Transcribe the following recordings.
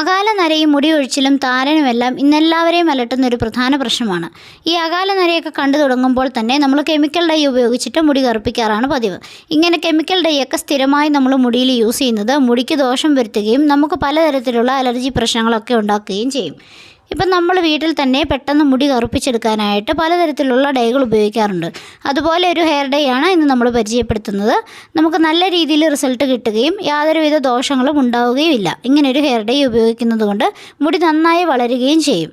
അകാല നരയും മുടിയൊഴിച്ചിലും താരനുമെല്ലാം ഇന്നെല്ലാവരെയും അലട്ടുന്ന ഒരു പ്രധാന പ്രശ്നമാണ്. ഈ അകാല നരയൊക്കെ കണ്ടു തുടങ്ങുമ്പോൾ തന്നെ നമ്മൾ കെമിക്കൽ ഡൈ ഉപയോഗിച്ചിട്ട് മുടി കറുപ്പിക്കാറാണ് പതിവ്. ഇങ്ങനെ കെമിക്കൽ ഡൈ ഒക്കെ സ്ഥിരമായി നമ്മൾ മുടിയിൽ യൂസ് ചെയ്യുന്നത് മുടിക്ക് ദോഷം വരുത്തുകയും നമുക്ക് പലതരത്തിലുള്ള അലർജി പ്രശ്നങ്ങളൊക്കെ ഉണ്ടാക്കുകയും ചെയ്യും. ഇപ്പം നമ്മൾ വീട്ടിൽ തന്നെ പെട്ടെന്ന് മുടി കറുപ്പിച്ചെടുക്കാനായിട്ട് പലതരത്തിലുള്ള ഡൈകൾ ഉപയോഗിക്കാറുണ്ട്. അതുപോലെ ഒരു ഹെയർ ഡൈ ആണ് ഇന്ന് നമ്മൾ പരിചയപ്പെടുത്തുന്നത്. നമുക്ക് നല്ല രീതിയിൽ റിസൾട്ട് കിട്ടുകയും യാതൊരുവിധ ദോഷങ്ങളും ഉണ്ടാവുകയും ഇല്ല ഇങ്ങനെ ഒരു ഹെയർ ഡൈ ഉപയോഗിക്കുന്നത് കൊണ്ട് മുടി നന്നായി വളരുകയും ചെയ്യും.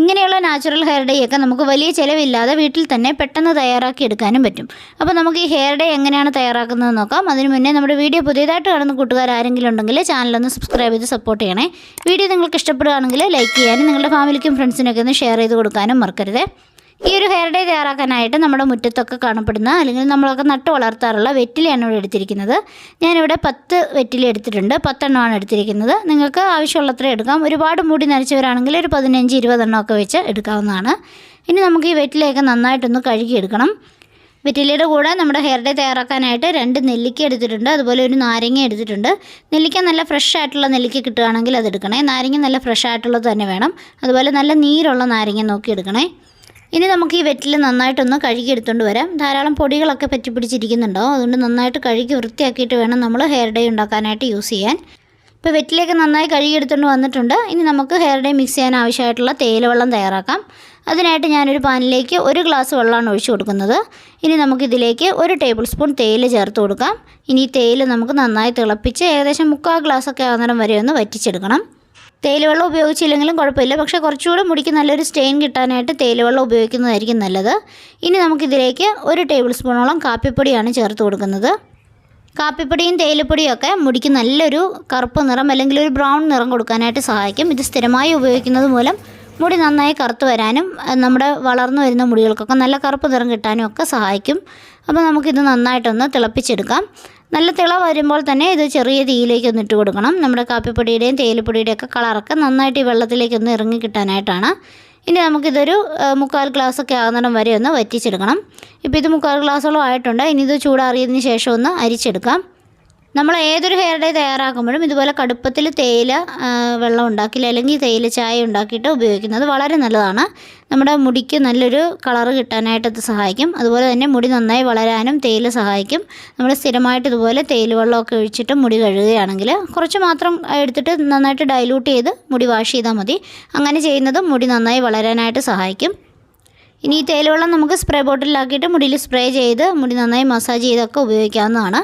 ഇങ്ങനെയുള്ള നാച്ചുറൽ ഹെയർ ഡേ ഒക്കെ നമുക്ക് വലിയ ചിലവില്ലാതെ വീട്ടിൽ തന്നെ പെട്ടെന്ന് തയ്യാറാക്കി എടുക്കാനും പറ്റും. അപ്പോൾ നമുക്ക് ഈ ഹെയർ ഡേ എങ്ങനെയാണ് തയ്യാറാക്കുന്നത് നോക്കാം. അതിന് മുന്നേ നമ്മുടെ വീഡിയോ പുതിയതായിട്ട് കാണുന്ന കൂട്ടുകാർ ആരെങ്കിലും ഉണ്ടെങ്കിൽ ചാനലൊന്ന് സബ്സ്ക്രൈബ് ചെയ്ത് സപ്പോർട്ട് ചെയ്യണേ. വീഡിയോ നിങ്ങൾക്ക് ഇഷ്ടപ്പെടുകയാണെങ്കിൽ ലൈക്ക് ചെയ്യാനും നിങ്ങളുടെ ഫാമിലിക്കും ഫ്രണ്ട്സിനൊക്കെ ഒന്ന് ഷെയർ ചെയ്ത് കൊടുക്കാനും മറക്കരുത്. ഈ ഒരു ഹെയർ ഡേ തയ്യാറാക്കാനായിട്ട് നമ്മുടെ മുറ്റത്തൊക്കെ കാണപ്പെടുന്ന അല്ലെങ്കിൽ നമ്മളൊക്കെ നട്ട് വളർത്താറുള്ള വെറ്റിലയാണ് ഇവിടെ എടുത്തിരിക്കുന്നത്. ഞാനിവിടെ പത്ത് വെറ്റില എടുത്തിട്ടുണ്ട്. പത്തെണ്ണമാണ് എടുത്തിരിക്കുന്നത്. നിങ്ങൾക്ക് ആവശ്യമുള്ളത്ര എടുക്കാം. ഒരുപാട് മുടി നരച്ചവരാണെങ്കിൽ ഒരു പതിനഞ്ച് ഇരുപതെണ്ണം ഒക്കെ വെച്ച് എടുക്കാവുന്നതാണ്. ഇനി നമുക്ക് ഈ വെറ്റിലയൊക്കെ നന്നായിട്ടൊന്ന് കഴുകിയെടുക്കണം. വെറ്റിലയുടെ കൂടെ നമ്മുടെ ഹെയർ ഡേ തയ്യാറാക്കാനായിട്ട് രണ്ട് നെല്ലിക്ക എടുത്തിട്ടുണ്ട്. അതുപോലെ ഒരു നാരങ്ങ എടുത്തിട്ടുണ്ട്. നെല്ലിക്ക നല്ല ഫ്രഷ് ആയിട്ടുള്ള നെല്ലിക്ക കിട്ടുകയാണെങ്കിൽ അത് എടുക്കണേ. നാരങ്ങ നല്ല ഫ്രഷ് ആയിട്ടുള്ളത് തന്നെ വേണം. അതുപോലെ നല്ല നീരുള്ള നാരങ്ങ നോക്കി എടുക്കണേ. ഇനി നമുക്ക് ഈ വെറ്റിൽ നന്നായിട്ടൊന്ന് കഴുകി എടുത്തുകൊണ്ട് വരാം. ധാരാളം പൊടികളൊക്കെ പറ്റി പിടിച്ചിരിക്കുന്നുണ്ടോ അതുകൊണ്ട് നന്നായിട്ട് കഴുകി വൃത്തിയാക്കിയിട്ട് വേണം നമ്മൾ ഹെയർ ഡേ ഉണ്ടാക്കാനായിട്ട് യൂസ് ചെയ്യാൻ. ഇപ്പോൾ വെറ്റിലേക്ക് നന്നായി കഴുകി എടുത്തുകൊണ്ട് വന്നിട്ടുണ്ട്. ഇനി നമുക്ക് ഹെയർ ഡേ മിക്സ് ചെയ്യാൻ ആവശ്യമായിട്ടുള്ള തേയിലവെള്ളം തയ്യാറാക്കാം. അതിനായിട്ട് ഞാനൊരു പാനിലേക്ക് ഒരു ഗ്ലാസ് വെള്ളമാണ് ഒഴിച്ചു കൊടുക്കുന്നത്. ഇനി നമുക്കിതിലേക്ക് ഒരു ടേബിൾ സ്പൂൺ തേയില ചേർത്ത് കൊടുക്കാം. ഇനി തേയില നമുക്ക് നന്നായി തിളപ്പിച്ച് ഏകദേശം മുക്കാൽ ഗ്ലാസ്സൊക്കെ ആകുന്നിടം വരെ ഒന്ന് വറ്റിച്ചെടുക്കണം. തേയില വെള്ളം ഉപയോഗിച്ചില്ലെങ്കിലും കുഴപ്പമില്ല. പക്ഷേ കുറച്ചുകൂടെ മുടിക്ക് നല്ലൊരു സ്റ്റെയിൻ കിട്ടാനായിട്ട് തേയില വെള്ളം ഉപയോഗിക്കുന്നതായിരിക്കും നല്ലത്. ഇനി നമുക്കിതിലേക്ക് ഒരു ടേബിൾ സ്പൂണോളം കാപ്പിപ്പൊടിയാണ് ചേർത്ത് കൊടുക്കുന്നത്. കാപ്പിപ്പൊടിയും തേയിലപ്പൊടിയും ഒക്കെ മുടിക്ക് നല്ലൊരു കറുപ്പ് നിറം അല്ലെങ്കിൽ ഒരു ബ്രൗൺ നിറം കൊടുക്കാനായിട്ട് സഹായിക്കും. ഇത് സ്ഥിരമായി ഉപയോഗിക്കുന്നത് മൂലം മുടി നന്നായി കറുത്ത് വരാനും നമ്മുടെ വളർന്നു വരുന്ന മുടികൾക്കൊക്കെ നല്ല കറുപ്പ് നിറം കിട്ടാനും ഒക്കെ സഹായിക്കും. അപ്പോൾ നമുക്കിത് നന്നായിട്ടൊന്ന് തിളപ്പിച്ചെടുക്കാം. നല്ല തിള വരുമ്പോൾ തന്നെ ഇത് ചെറിയ തീയിലേക്ക് ഒന്ന് ഇട്ട് കൊടുക്കണം. നമ്മുടെ കാപ്പിപ്പൊടിയുടെയും തേയിലപ്പൊടിയുടെയും ഒക്കെ കളറൊക്കെ നന്നായിട്ട് ഈ വെള്ളത്തിലേക്ക് ഒന്ന് ഇറങ്ങി കിട്ടാനായിട്ടാണ്. ഇനി നമുക്കിതൊരു മുക്കാൽ ഗ്ലാസ് ഒക്കെ ആകുന്നിടം വരെ ഒന്ന് വറ്റിച്ചെടുക്കണം. ഇപ്പോൾ ഇത് മുക്കാൽ ഗ്ലാസോളം ആയിട്ടുണ്ട്. ഇനി ഇത് ചൂടാറിയതിന് ശേഷം ഒന്ന് അരിച്ചെടുക്കാം. നമ്മൾ ഏതൊരു ഹെയർ ഡേ തയ്യാറാക്കുമ്പോഴും ഇതുപോലെ കടുപ്പത്തിൽ തേയില വെള്ളം ഉണ്ടാക്കില്ല അല്ലെങ്കിൽ തേയില ചായ ഉണ്ടാക്കിയിട്ട് ഉപയോഗിക്കുന്നത് വളരെ നല്ലതാണ്. നമ്മുടെ മുടിക്ക് നല്ലൊരു കളറ് കിട്ടാനായിട്ട് ഇത് സഹായിക്കും. അതുപോലെ തന്നെ മുടി നന്നായി വളരാനും തേയില സഹായിക്കും. നമ്മൾ സ്ഥിരമായിട്ട് ഇതുപോലെ തേയില വെള്ളമൊക്കെ ഒഴിച്ചിട്ട് മുടി കഴുകുകയാണെങ്കിൽ കുറച്ച് മാത്രം എടുത്തിട്ട് നന്നായിട്ട് ഡൈലൂട്ട് ചെയ്ത് മുടി വാഷ് ചെയ്താൽ മതി. അങ്ങനെ ചെയ്യുന്നത് മുടി നന്നായി വളരാനായിട്ട് സഹായിക്കും. ഇനി ഈ തേയിലവെള്ളം നമുക്ക് സ്പ്രേ ബോട്ടിലാക്കിയിട്ട് മുടിയിൽ സ്പ്രേ ചെയ്ത് മുടി നന്നായി മസാജ് ചെയ്തൊക്കെ ഉപയോഗിക്കാവുന്നതാണ്.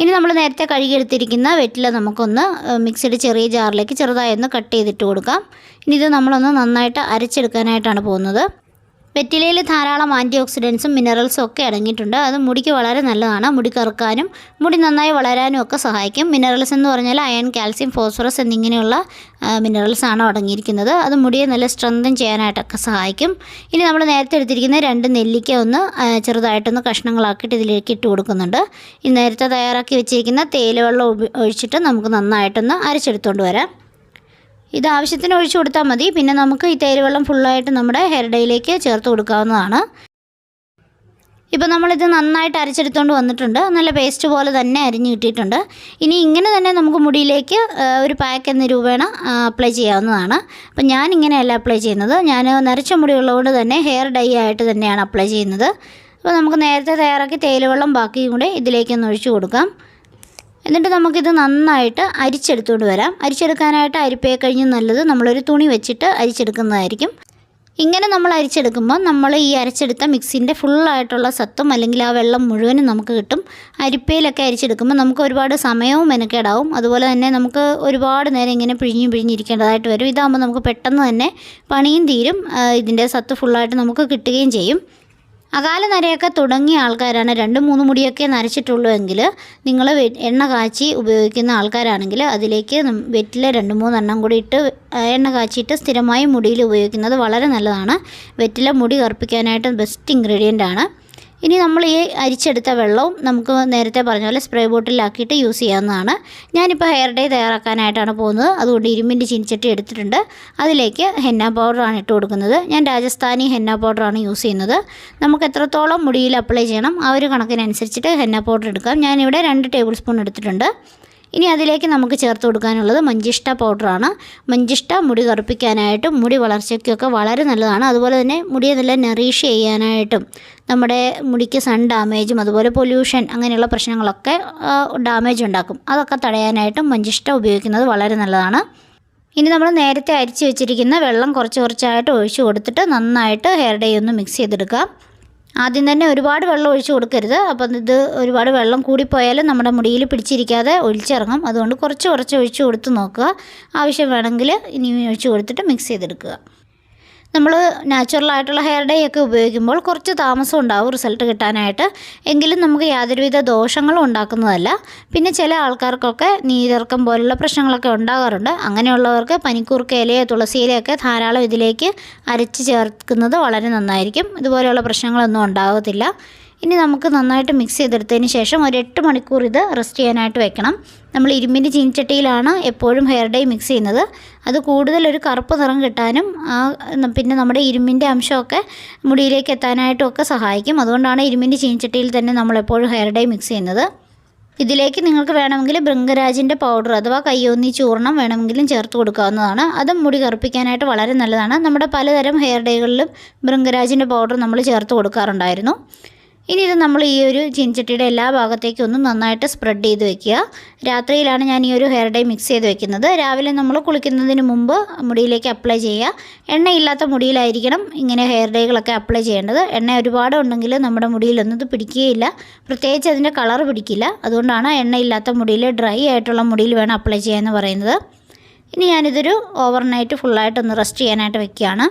ഇനി നമ്മൾ നേരത്തെ കഴുകിയെടുത്തിരിക്കുന്ന വെറ്റില നമുക്കൊന്ന് മിക്സിയുടെ ചെറിയ ജാറിലേക്ക് ചെറുതായി ഒന്ന് കട്ട് ചെയ്തിട്ട് കൊടുക്കാം. ഇനി ഇത് നമ്മളൊന്ന് നന്നായിട്ട് അരച്ചെടുക്കാനായിട്ടാണ് പോകുന്നത്. വെറ്റിലയിൽ ധാരാളം ആന്റി ഓക്സിഡൻസും മിനറൽസും ഒക്കെ അടങ്ങിയിട്ടുണ്ട്. അത് മുടിക്ക് വളരെ നല്ലതാണ്. മുടി കറുക്കാനും മുടി നന്നായി വളരാനും ഒക്കെ സഹായിക്കും. മിനറൽസ് എന്ന് പറഞ്ഞാൽ അയൺ കാൽസ്യം ഫോസ്ഫറസ് എന്നിങ്ങനെയുള്ള മിനറൽസ് ആണ് അടങ്ങിയിരിക്കുന്നത്. അത് മുടിയെ നല്ല സ്ട്രെങ്തൻ ചെയ്യാനായിട്ടൊക്കെ സഹായിക്കും. ഇനി നമ്മൾ നേരത്തെ എടുത്തിരിക്കുന്ന രണ്ട് നെല്ലിക്ക ഒന്ന് ചെറുതായിട്ടൊന്ന് കഷ്ണങ്ങളാക്കിയിട്ട് ഇതിലേക്ക് ഇട്ട് കൊടുക്കുന്നുണ്ട്. ഈ നേരത്തെ തയ്യാറാക്കി വെച്ചിരിക്കുന്ന തേയില വെള്ളം ഒഴിച്ചിട്ട് നമുക്ക് നന്നായിട്ടൊന്ന് അരച്ചെടുത്തുകൊണ്ട് വരാം. ഇത് ആവശ്യത്തിന് ഒഴിച്ചു കൊടുത്താൽ മതി. പിന്നെ നമുക്ക് ഈ തേയില വെള്ളം ഫുള്ളായിട്ട് നമ്മുടെ ഹെയർ ഡേയിലേക്ക് ചേർത്ത് കൊടുക്കാവുന്നതാണ്. ഇപ്പോൾ നമ്മളിത് നന്നായിട്ട് അരച്ചെടുത്തുകൊണ്ട് വന്നിട്ടുണ്ട്. നല്ല പേസ്റ്റ് പോലെ തന്നെ അരിഞ്ഞ് കിട്ടിയിട്ടുണ്ട്. ഇനി ഇങ്ങനെ തന്നെ നമുക്ക് മുടിയിലേക്ക് ഒരു പാക്ക് എന്ന രൂപേണ അപ്ലൈ ചെയ്യാവുന്നതാണ്. അപ്പം ഞാൻ ഇങ്ങനെയല്ല അപ്ലൈ ചെയ്യുന്നത്. ഞാൻ നരച്ച മുടി ഉള്ളതുകൊണ്ട് തന്നെ ഹെയർ ഡൈ ആയിട്ട് തന്നെയാണ് അപ്ലൈ ചെയ്യുന്നത്. അപ്പോൾ നമുക്ക് നേരത്തെ തയ്യാറാക്കി തേയില വെള്ളം ബാക്കിയും കൂടെ ഇതിലേക്കൊന്ന് ഒഴിച്ചു കൊടുക്കാം. എന്നിട്ട് നമുക്കിത് നന്നായിട്ട് അരിച്ചെടുത്തുകൊണ്ട് വരാം. അരിച്ചെടുക്കാനായിട്ട് അരിപ്പയെ കഴിഞ്ഞ് നല്ലത് നമ്മളൊരു തുണി വെച്ചിട്ട് അരിച്ചെടുക്കുന്നതായിരിക്കും. ഇങ്ങനെ നമ്മൾ അരിച്ചെടുക്കുമ്പോൾ നമ്മൾ ഈ അരച്ചെടുത്ത മിക്സിന്റെ ഫുള്ളായിട്ടുള്ള സത്തും അല്ലെങ്കിൽ ആ വെള്ളം മുഴുവനും നമുക്ക് കിട്ടും. അരിപ്പയിലൊക്കെ അരിച്ചെടുക്കുമ്പോൾ നമുക്ക് ഒരുപാട് സമയവും മെനക്കേടാവും. അതുപോലെ തന്നെ നമുക്ക് ഒരുപാട് നേരം ഇങ്ങനെ പിഴിഞ്ഞ് പിഴിഞ്ഞിരിക്കേണ്ടതായിട്ട് വരും. ഇതാകുമ്പോൾ നമുക്ക് പെട്ടെന്ന് തന്നെ പണിയും തീരും. ഇതിന്റെ സത്ത് ഫുള്ളായിട്ട് നമുക്ക് കിട്ടുകയും ചെയ്യും. അകാല നരയൊക്കെ തുടങ്ങിയ ആൾക്കാരാണ്. രണ്ട് മൂന്ന് മുടിയൊക്കെ നരച്ചിട്ടുള്ളൂ എങ്കിൽ നിങ്ങൾ എണ്ണ കാച്ചി ഉപയോഗിക്കുന്ന ആൾക്കാരാണെങ്കിൽ അതിലേക്ക് വെറ്റിലെ രണ്ട് മൂന്നെണ്ണം കൂടി ഇട്ട് എണ്ണ കാച്ചിയിട്ട് സ്ഥിരമായി മുടിയിൽ ഉപയോഗിക്കുന്നത് വളരെ നല്ലതാണ്. വെറ്റില മുടി കറുപ്പിക്കാനായിട്ട് ബെസ്റ്റ് ഇൻഗ്രീഡിയന്റ് ആണ്. ഇനി നമ്മൾ ഈ അരിച്ചെടുത്ത വെള്ളവും നമുക്ക് നേരത്തെ പറഞ്ഞ പോലെ സ്പ്രേ ബോട്ടിലാക്കിയിട്ട് യൂസ് ചെയ്യാവുന്നതാണ്. ഞാനിപ്പോൾ ഹെയർ ഡേ തയ്യാറാക്കാനായിട്ടാണ് പോകുന്നത്. അതുകൊണ്ട് ഇരുമ്പിന്റെ ചീനിച്ചട്ടി എടുത്തിട്ടുണ്ട്. അതിലേക്ക് ഹെന്ന പൗഡറാണ് ഇട്ട് കൊടുക്കുന്നത്. ഞാൻ രാജസ്ഥാനി ഹെന്ന പൗഡറാണ് യൂസ് ചെയ്യുന്നത്. നമുക്ക് എത്രത്തോളം മുടിയിൽ അപ്ലൈ ചെയ്യണം ആ ഒരു കണക്കിനനുസരിച്ചിട്ട് ഹെന്ന പൗഡർ എടുക്കാം. ഞാനിവിടെ രണ്ട് ടേബിൾ സ്പൂൺ എടുത്തിട്ടുണ്ട്. ഇനി അതിലേക്ക് നമുക്ക് ചേർത്ത് കൊടുക്കാനുള്ളത് മഞ്ചിഷ്ട പൗഡറാണ്. മഞ്ചിഷ്ട മുടി കറുപ്പിക്കാനായിട്ടും മുടി വളർച്ചയ്ക്കൊക്കെ വളരെ നല്ലതാണ്. അതുപോലെ തന്നെ മുടിയെ നല്ല നറീഷ് ചെയ്യാനായിട്ടും നമ്മുടെ മുടിക്ക് സൺ ഡാമേജും അതുപോലെ പൊല്യൂഷൻ അങ്ങനെയുള്ള പ്രശ്നങ്ങളൊക്കെ ഡാമേജ് ഉണ്ടാക്കും. അതൊക്കെ തടയാനായിട്ടും മഞ്ചിഷ്ട ഉപയോഗിക്കുന്നത് വളരെ നല്ലതാണ്. ഇനി നമ്മൾ നേരത്തെ അരിച്ചു വെച്ചിരിക്കുന്ന വെള്ളം കുറച്ച് കുറച്ചായിട്ട് ഒഴിച്ചു കൊടുത്തിട്ട് നന്നായിട്ട് ഹെയർ ഡേ ഒന്ന് മിക്സ് ചെയ്തെടുക്കാം. ആദ്യം തന്നെ ഒരുപാട് വെള്ളം ഒഴിച്ചു കൊടുക്കരുത്. അപ്പം ഇത് ഒരുപാട് വെള്ളം കൂടിപ്പോയാലും നമ്മുടെ മുടിയിൽ പിടിച്ചിരിക്കാതെ ഒഴിച്ചിറങ്ങും അതുകൊണ്ട് കുറച്ച് കുറച്ച് ഒഴിച്ചു കൊടുത്ത് നോക്കുക. ആവശ്യം വേണമെങ്കിൽ ഇനി ഒഴിച്ചു കൊടുത്തിട്ട് മിക്സ് ചെയ്തെടുക്കുക. നമ്മൾ നാച്ചുറലായിട്ടുള്ള ഹെയർ ഡൈ ഒക്കെ ഉപയോഗിക്കുമ്പോൾ കുറച്ച് താമസം ഉണ്ടാവും റിസൾട്ട് കിട്ടാനായിട്ട്. എങ്കിലും നമുക്ക് യാതൊരുവിധ ദോഷങ്ങളും ഉണ്ടാക്കുന്നതല്ല. പിന്നെ ചില ആൾക്കാർക്കൊക്കെ നീരിറക്കം പോലുള്ള പ്രശ്നങ്ങളൊക്കെ ഉണ്ടാകാറുണ്ട്. അങ്ങനെയുള്ളവർക്ക് പനിക്കൂർക്ക ഇലയോ തുളസി ഇലയൊക്കെ ധാരാളം ഇതിലേക്ക് അരച്ച് ചേർക്കുന്നത് വളരെ നന്നായിരിക്കും. ഇതുപോലെയുള്ള പ്രശ്നങ്ങളൊന്നും ഉണ്ടാകത്തില്ല. ഇനി നമുക്ക് നന്നായിട്ട് മിക്സ് ചെയ്തെടുത്തതിന് ശേഷം ഒരു എട്ട് മണിക്കൂർ ഇത് റെസ്റ്റ് ചെയ്യാനായിട്ട് വെക്കണം. നമ്മൾ ഇരുമ്പിന്റെ ചീനിച്ചട്ടിയിലാണ് എപ്പോഴും ഹെയർ ഡൈ മിക്സ് ചെയ്യുന്നത്. അത് കൂടുതൽ ഒരു കറുപ്പ് നിറം കിട്ടാനും ആ പിന്നെ നമ്മുടെ ഇരുമ്പിന്റെ അംശമൊക്കെ മുടിയിലേക്ക് എത്താനായിട്ടും ഒക്കെ സഹായിക്കും. അതുകൊണ്ടാണ് ഇരുമ്പിന്റെ ചീനിച്ചട്ടിയിൽ തന്നെ നമ്മൾ എപ്പോഴും ഹെയർ ഡൈ മിക്സ് ചെയ്യുന്നത്. ഇതിലേക്ക് നിങ്ങൾക്ക് വേണമെങ്കിൽ ബൃംഗരാജിന്റെ പൗഡർ അഥവാ കയ്യോന്നി ചൂർണം വേണമെങ്കിലും ചേർത്ത് കൊടുക്കാവുന്നതാണ്. അതും മുടി കറുപ്പിക്കാനായിട്ട് വളരെ നല്ലതാണ്. നമ്മുടെ പലതരം ഹെയർ ഡേകളിലും ബൃംഗരാജിന്റെ പൗഡർ നമ്മൾ ചേർത്ത് കൊടുക്കാറുണ്ടായിരുന്നു. ഇനി ഇത് നമ്മൾ ഈ ഒരു ചീനിച്ചട്ടിയുടെ എല്ലാ ഭാഗത്തേക്കും ഒന്ന് നന്നായിട്ട് സ്പ്രെഡ് ചെയ്ത് വെക്കുക. രാത്രിയിലാണ് ഞാൻ ഈ ഒരു ഹെയർ ഡൈ മിക്സ് ചെയ്ത് വെക്കുന്നത്. രാവിലെ നമ്മൾ കുളിക്കുന്നതിന് മുമ്പ് മുടിയിലേക്ക് അപ്ലൈ ചെയ്യുക. എണ്ണയില്ലാത്ത മുടിയിലായിരിക്കണം ഇങ്ങനെ ഹെയർ ഡൈകളൊക്കെ അപ്ലൈ ചെയ്യേണ്ടത്. എണ്ണ ഒരുപാട് ഉണ്ടെങ്കിൽ നമ്മുടെ മുടിയിലൊന്നും ഇത് പിടിക്കുകയില്ല. പ്രത്യേകിച്ച് അതിന്റെ കളർ പിടിക്കില്ല. അതുകൊണ്ടാണ് എണ്ണയില്ലാത്ത മുടിയിൽ ഡ്രൈ ആയിട്ടുള്ള മുടിയിൽ വേണം അപ്ലൈ ചെയ്യാമെന്ന് പറയുന്നത്. ഇനി ഞാനിതൊരു ഓവർനൈറ്റ് ഫുള്ളായിട്ടൊന്ന് റെസ്റ്റ് ചെയ്യാനായിട്ട് വെക്കുകയാണ്.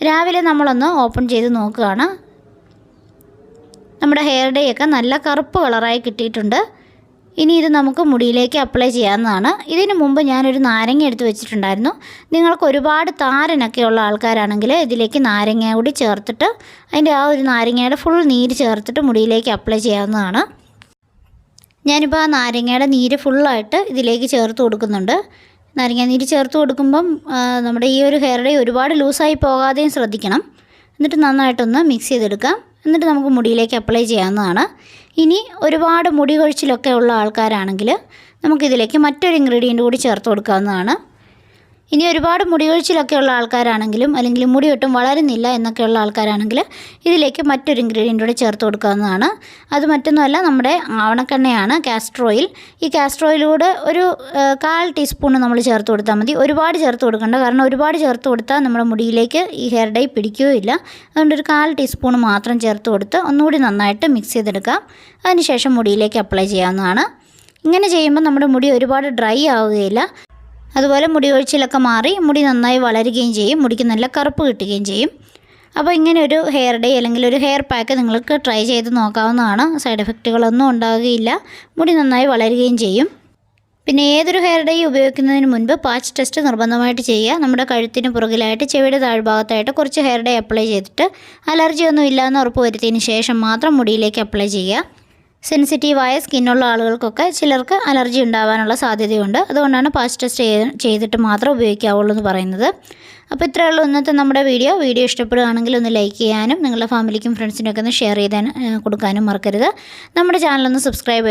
രാവിലെ നമ്മളൊന്ന് ഓപ്പൺ ചെയ്ത് നോക്കുകയാണ്. നമ്മുടെ ഹെയർ ഡേ ഒക്കെ നല്ല കറുപ്പ് കളറായി കിട്ടിയിട്ടുണ്ട്. ഇനി ഇത് നമുക്ക് മുടിയിലേക്ക് അപ്ലൈ ചെയ്യാവുന്നതാണ്. ഇതിന് മുമ്പ് ഞാനൊരു നാരങ്ങ എടുത്ത് വെച്ചിട്ടുണ്ടായിരുന്നു. നിങ്ങൾക്ക് ഒരുപാട് താരനൊക്കെ ഉള്ള ആൾക്കാരാണെങ്കിൽ ഇതിലേക്ക് നാരങ്ങ കൂടി ചേർത്തിട്ട് അതിന്റെ ആ ഒരു നാരങ്ങയുടെ ഫുൾ നീര് ചേർത്തിട്ട് മുടിയിലേക്ക് അപ്ലൈ ചെയ്യാവുന്നതാണ്. ഞാനിപ്പോൾ ആ നാരങ്ങയുടെ നീര് ഫുള്ളായിട്ട് ഇതിലേക്ക് ചേർത്ത് കൊടുക്കുന്നുണ്ട്. നാരങ്ങ നീര് ചേർത്ത് കൊടുക്കുമ്പം നമ്മുടെ ഈ ഒരു ഹെയർ ഡേ ഒരുപാട് ലൂസായി പോകാതെയും ശ്രദ്ധിക്കണം. എന്നിട്ട് നന്നായിട്ടൊന്ന് മിക്സ് ചെയ്തെടുക്കാം. എന്നിട്ട് നമുക്ക് മുടിയിലേക്ക് അപ്ലൈ ചെയ്യാവുന്നതാണ്. ഇനി ഒരുപാട് മുടി കൊഴിച്ചിലൊക്കെ ഉള്ള ആൾക്കാരാണെങ്കിൽ നമുക്കിതിലേക്ക് മറ്റൊരു ഇൻഗ്രീഡിയന്റ് കൂടി ചേർത്ത് കൊടുക്കാവുന്നതാണ്. ഇനി ഒരുപാട് മുടി കൊഴിച്ചിലൊക്കെ ഉള്ള ആൾക്കാരാണെങ്കിലും അല്ലെങ്കിൽ മുടി ഒട്ടും വളരുന്നില്ല എന്നൊക്കെയുള്ള ആൾക്കാരാണെങ്കിൽ ഇതിലേക്ക് മറ്റൊരു ഇൻഗ്രീഡിയന്റ് കൂടി ചേർത്ത് കൊടുക്കാവുന്നതാണ്. അത് മറ്റൊന്നുമല്ല നമ്മുടെ ആവണക്കെണ്ണയാണ് കാസ്റ്റർ ഓയിൽ ഈ കാസ്റ്റർ ഓയിലൂടെ ഒരു കാൽ ടീസ്പൂൺ നമ്മൾ ചേർത്ത് കൊടുത്താൽ മതി. ഒരുപാട് ചേർത്ത് കൊടുക്കണ്ട. കാരണം ഒരുപാട് ചേർത്ത് കൊടുത്താൽ നമ്മുടെ മുടിയിലേക്ക് ഈ ഹെയർ ഡൈ പിടിക്കുകയില്ല. അതുകൊണ്ട് ഒരു കാൽ ടീസ്പൂൺ മാത്രം ചേർത്ത് കൊടുത്ത് ഒന്നുകൂടി നന്നായിട്ട് മിക്സ് ചെയ്തെടുക്കാം. അതിനുശേഷം മുടിയിലേക്ക് അപ്ലൈ ചെയ്യാവുന്നതാണ്. ഇങ്ങനെ ചെയ്യുമ്പോൾ നമ്മുടെ മുടി ഒരുപാട് ഡ്രൈ ആവുകയില്ല. അതുപോലെ മുടി ഒഴിച്ചിലൊക്കെ മാറി മുടി നന്നായി വളരുകയും ചെയ്യും. മുടിക്ക് നല്ല കറുപ്പ് കിട്ടുകയും ചെയ്യും. അപ്പോൾ ഇങ്ങനെ ഒരു ഹെയർ ഡേ അല്ലെങ്കിൽ ഒരു ഹെയർ പാക്ക് നിങ്ങൾക്ക് ട്രൈ ചെയ്ത് നോക്കാവുന്നതാണ്. സൈഡ് എഫക്റ്റുകളൊന്നും ഉണ്ടാകുകയില്ല മുടി നന്നായി വളരുകയും ചെയ്യും. പിന്നെ ഏതൊരു ഹെയർ ഡേ ഉപയോഗിക്കുന്നതിന് മുൻപ് പാച്ച് ടെസ്റ്റ് നിർബന്ധമായിട്ട് ചെയ്യുക. നമ്മുടെ കഴുത്തിന് പുറകിലായിട്ട് ചെവിയുടെ താഴ്ഭാഗത്തായിട്ട് കുറച്ച് ഹെയർ ഡേ അപ്ലൈ ചെയ്തിട്ട് അലർജി ഒന്നും ഇല്ലയെന്ന് ഉറപ്പ് വരുത്തിയതിന് ശേഷം മാത്രം മുടിയിലേക്ക് അപ്ലൈ ചെയ്യുക. സെൻസിറ്റീവായ സ്കിന്നുള്ള ആളുകൾക്കൊക്കെ ചിലർക്ക് അലർജി ഉണ്ടാവാനുള്ള സാധ്യതയുണ്ട്. അതുകൊണ്ടാണ് പാച്ച് ടെസ്റ്റ് ചെയ്തിട്ട് മാത്രം ഉപയോഗിക്കാവുള്ളൂ എന്ന് പറയുന്നത്. അപ്പോൾ ഇത്രയേ ഉള്ളൂ ഇന്നത്തെ നമ്മുടെ വീഡിയോ. വീഡിയോ ഇഷ്ടപ്പെടുകയാണെങ്കിൽ ഒന്ന് ലൈക്ക് ചെയ്യാനും നിങ്ങളുടെ ഫാമിലിക്കും ഫ്രണ്ട്സിനൊക്കെ ഒന്ന് ഷെയർ ചെയ്താൻ കൊടുക്കാനും മറക്കരുത്. നമ്മുടെ ചാനലൊന്ന് സബ്സ്ക്രൈബ് ചെയ്ത്